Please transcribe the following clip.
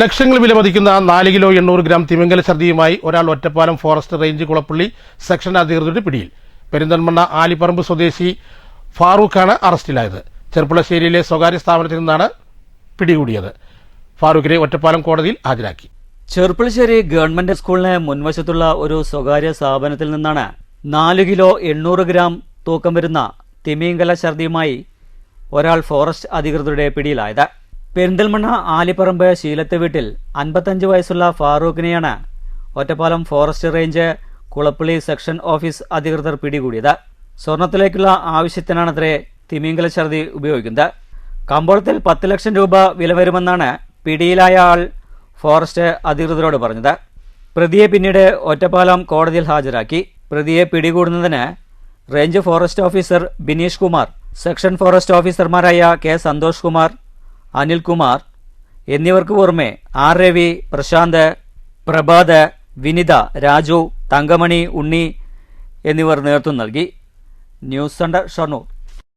ലക്ഷങ്ങൾ വിലമതിക്കുന്ന നാല് കിലോ എണ്ണൂറ് ഗ്രാം തിമിംഗല ഛർദിയുമായി ഒരാൾ Ottapalam forest range Kulappully section അധികൃതരുടെ പിടിയിൽ. പെരിന്തൽമണ്ണ ആലിപ്പറമ്പ് സ്വദേശി ഫാറൂഖാണ് അറസ്റ്റിലായത്. ചെർപ്പുളശ്ശേരിയിലെ സ്വകാര്യ സ്ഥാപനത്തിൽ നിന്നാണ് പിടികൂടിയത്. ഫാറൂഖിനെ ഒറ്റപ്പാലം കോടതിയിൽ ഹാജരാക്കി. ചെർപ്പുളശ്ശേരി ഗവൺമെന്റ് സ്കൂളിന് മുൻവശത്തുള്ള ഒരു സ്വകാര്യ സ്ഥാപനത്തിൽ നിന്നാണ് നാല് കിലോ എണ്ണൂറ് ഗ്രാം തൂക്കം വരുന്ന തിമിംഗല ഛർദിയുമായി ഒരാൾ ഫോറസ്റ്റ് അധികൃതരുടെ പിടിയിലായത്. പെരിന്തൽമണ്ണ ആലിപ്പറമ്പ് ശീലത്തെ വീട്ടിൽ അൻപത്തഞ്ച് വയസ്സുള്ള ഫാറൂഖിനെയാണ് Ottapalam forest range Kulappully section office അധികൃതർ പിടികൂടിയത്. സ്വർണത്തിലേക്കുള്ള ആവശ്യത്തിനാണത്രേ തിമിംഗല ഛർദി ഉപയോഗിക്കുന്നത്. കമ്പോളത്തിൽ പത്ത് ലക്ഷം രൂപ വില വരുമെന്നാണ് പിടിയിലായ ആൾ ഫോറസ്റ്റ് അധികൃതരോട് പറഞ്ഞത്. പ്രതിയെ പിന്നീട് ഒറ്റപ്പാലം കോടതിയിൽ ഹാജരാക്കി. പ്രതിയെ പിടികൂടുന്നതിന് range forest officer Bineesh Kumar section forest ഓഫീസർമാരായ കെ സന്തോഷ് കുമാർ അനിൽകുമാർ എന്നിവർക്ക് പുറമെ ആർ രവി പ്രശാന്ത് പ്രഭാത് വിനിത രാജു തങ്കമണി ഉണ്ണി എന്നിവർ നേതൃത്വം നൽകി. News centre Shoranur.